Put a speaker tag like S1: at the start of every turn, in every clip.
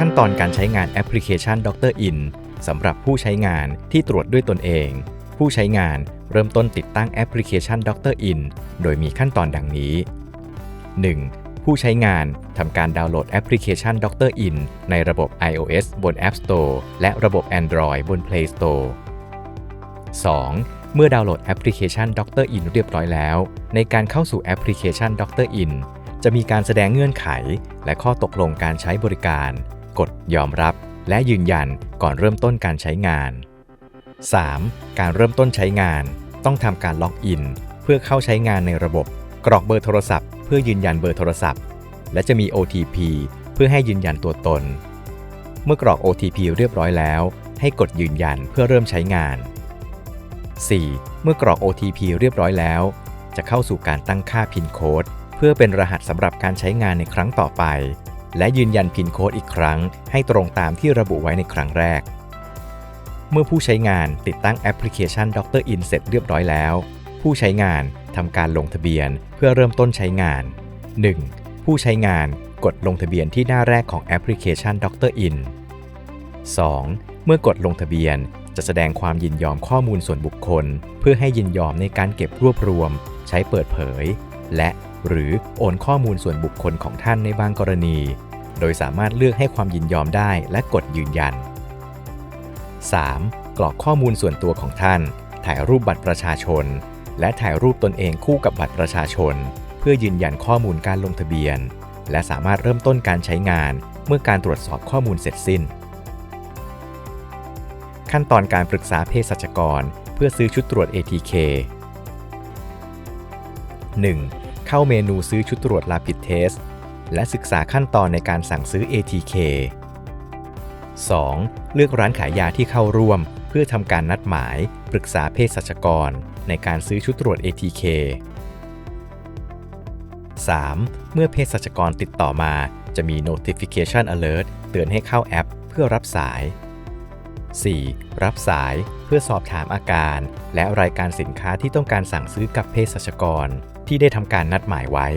S1: ขั้นตอนการใช้งานแอปพลิเคชัน Dr. In สำหรับผู้ใช้งานที่ตรวจด้วยตนเอง ผู้ใช้งานเริ่มต้นติดตั้งแอปพลิเคชัน Dr. In โดยมีขั้นตอนดังนี้ 1. ผู้ใช้งานทำการดาวน์โหลดแอปพลิเคชัน Dr. In ในระบบ iOS บน App Store และระบบ Android บน Play Store 2. เมื่อดาวน์โหลดแอปพลิเคชัน Dr. In เรียบร้อยแล้ว ในการเข้าสู่แอปพลิเคชัน Dr. In จะมีการแสดงเงื่อนไข และข้อตกลงการใช้บริการ กดยอมรับ และยืนยันก่อนเริ่มต้นการใช้งาน 3. การเริ่มต้นใช้งาน ต้องทำการล็อกอิน เพื่อเข้าใช้งานในระบบ กรอกเบอร์โทรศัพท์ เพื่อยืนยันเบอร์โทรศัพท์ และจะมี OTP เพื่อให้ยืนยันตัวตน เมื่อกรอก OTP เรียบร้อยแล้ว ให้กดยืนยันเพื่อเริ่มใช้งาน 4. เมื่อกรอก OTP เรียบร้อยแล้ว จะเข้าสู่การตั้งค่าพินโค้ดเพื่อเป็นรหัสสำหรับการใช้งานในครั้งต่อไป และยืนยันพินโค้ดอีกครั้ง ให้ตรงตามที่ระบุไว้ในครั้งแรก เมื่อผู้ใช้งานติดตั้งแอปพลิเคชัน Dr. In เสร็จเรียบร้อยแล้ว ผู้ใช้งานทำการลงทะเบียนเพื่อเริ่มต้นใช้งาน 1. ผู้ใช้งานกดลงทะเบียนที่หน้าแรกของแอปพลิเคชัน Dr. In 2. เมื่อกดลงทะเบียนจะแสดงความยินยอมข้อมูลส่วนบุคคล เพื่อให้ยินยอมในการเก็บรวบรวม ใช้เปิดเผย และ หรือโอนข้อมูลส่วนบุคคลของท่านในบางกรณี โดยสามารถเลือกให้ความยินยอมได้และกดยืนยัน 3. กรอกข้อมูลส่วนตัวของท่าน ถ่ายรูปบัตรประชาชน และถ่ายรูปตนเองคู่กับบัตรประชาชน เพื่อยืนยันข้อมูลการลงทะเบียน และสามารถเริ่มต้นการใช้งานเมื่อการตรวจสอบข้อมูลเสร็จสิ้น ขั้นตอนการปรึกษาเภสัชกร เพื่อซื้อชุดตรวจ ATK 1. เข้าเมนูซื้อชุดตรวจ Rapid Test และศึกษาขั้นตอนในการสั่งซื้อ ATK 2. เลือกร้านขายยาที่เข้าร่วม เพื่อทำการนัดหมาย ปรึกษาเภสัชกร ในการซื้อชุดตรวจ ATK 3. เมื่อเภสัชกรติดต่อมา จะมี notification alert เตือนให้เข้าแอป เพื่อรับสาย 4. รับสายเพื่อสอบถามอาการ และรายการสินค้าที่ต้องการสั่งซื้อกับเภสัชกร ที่ได้ทำการนัดหมายไว้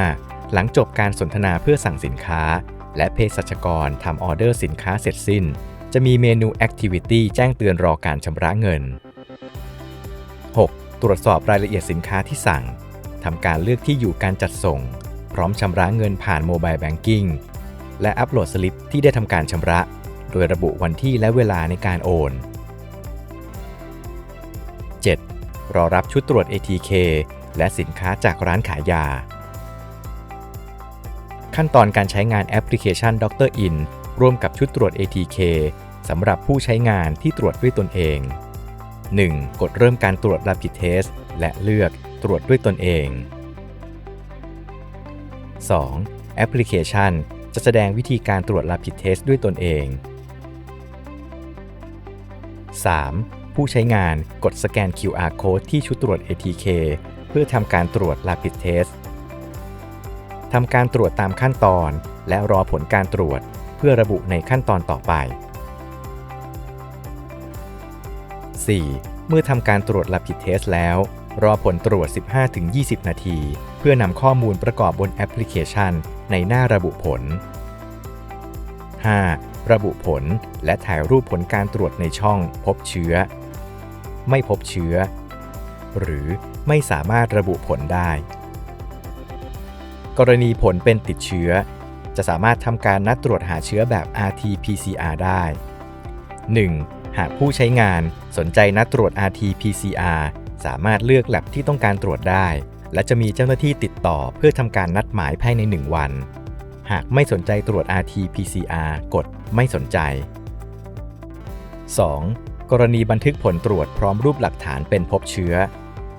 S1: 5. หลังจบการสนทนาเพื่อสั่งสินค้า และเภสัชกรทำออเดอร์สินค้าเสร็จสิ้น จะมีเมนู Activity แจ้งเตือนรอการชำระเงิน 6. ตรวจสอบรายละเอียดสินค้าที่สั่งทำการเลือกที่อยู่การจัดส่ง พร้อมชำระเงินผ่านโมบายแบงกิ้งและอัปโหลดสลิปที่ได้ทำการชำระ โดยระบุวันที่และเวลาในการโอน 7. รอรับชุดตรวจ ATK และสินค้าจากร้านขายยา ขั้นตอนการใช้งานแอปพลิเคชัน Dr. In ร่วมกับชุดตรวจ ATK สำหรับผู้ใช้งานที่ตรวจด้วยตนเอง 1. กดเริ่มการตรวจ Rapid Test และเลือกตรวจด้วยตนเอง 2. แอปพลิเคชัน จะแสดงวิธีการตรวจ Rapid Test ด้วยตนเอง 3. ผู้ใช้งานกดสแกน QR Code ที่ชุดตรวจ ATK เพื่อทำการตรวจ Rapid Test ทำการตรวจตามขั้นตอน และรอผลการตรวจเพื่อระบุในขั้นตอนต่อไป 4. เมื่อทำการตรวจ Rapid Test แล้ว รอผลตรวจ 15-20 นาที เพื่อนำข้อมูลประกอบบนแอปพลิเคชัน ในหน้าระบุผล 5. ระบุผลและถ่ายรูปผลการตรวจในช่องพบเชื้อ ไม่พบเชื้อ หรือไม่สามารถระบุผลได้ กรณีผลเป็นติดเชื้อ จะสามารถทำการนัดตรวจหาเชื้อแบบ RT-PCR ได้ 1. หากผู้ใช้งานสนใจนัดตรวจ RT-PCR สามารถเลือกแลบที่ต้องการตรวจได้ และจะมีเจ้าหน้าที่ติดต่อเพื่อทำการนัดหมายภายใน 1 วัน หากไม่สนใจตรวจ RT-PCR กดไม่สนใจ 2. กรณีบันทึกผลตรวจพร้อมรูปหลักฐานเป็นพบเชื้อ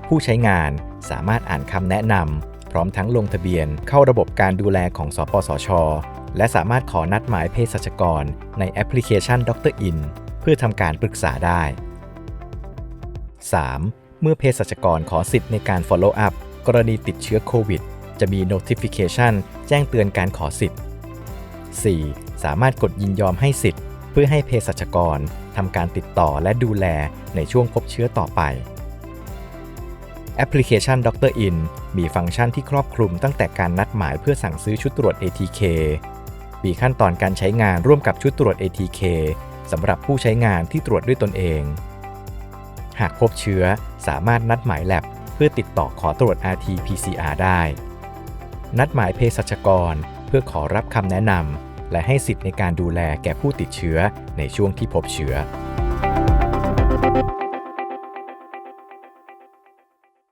S1: ผู้ใช้งานสามารถอ่านคำแนะนำพร้อมทั้งลงทะเบียนเข้าระบบการดูแลของสปสช และสามารถขอนัดหมายเภสัชกร ในแอปพลิเคชัน Dr. In เพื่อทำการปรึกษาได้ 3. เมื่อเภสัชกรขอสิทธิ์ในการ follow up กรณีติดเชื้อโควิด จะมี notification แจ้งเตือนการขอสิทธิ์ 4. สามารถกดยินยอมให้สิทธิ์ เพื่อให้เภสัชกรทำการติดต่อและดูแลในช่วงพบเชื้อต่อไป แอปพลิเคชัน Dr. In มีฟังก์ชันที่ครอบคลุมตั้งแต่การนัดหมายเพื่อสั่งซื้อชุดตรวจ ATK มีขั้นตอนการใช้งานร่วมกับชุดตรวจ ATK สำหรับผู้ใช้งานที่ตรวจด้วยตนเอง หากพบเชื้อสามารถนัดหมายแลบเพื่อติดต่อขอตรวจ RT-PCR ได้ นัดหมายเภสัชกร เพื่อขอรับคำแนะนำ และให้สิทธิ์ในการดูแลแก่ผู้ติดเชื้อในช่วงที่พบเชื้อ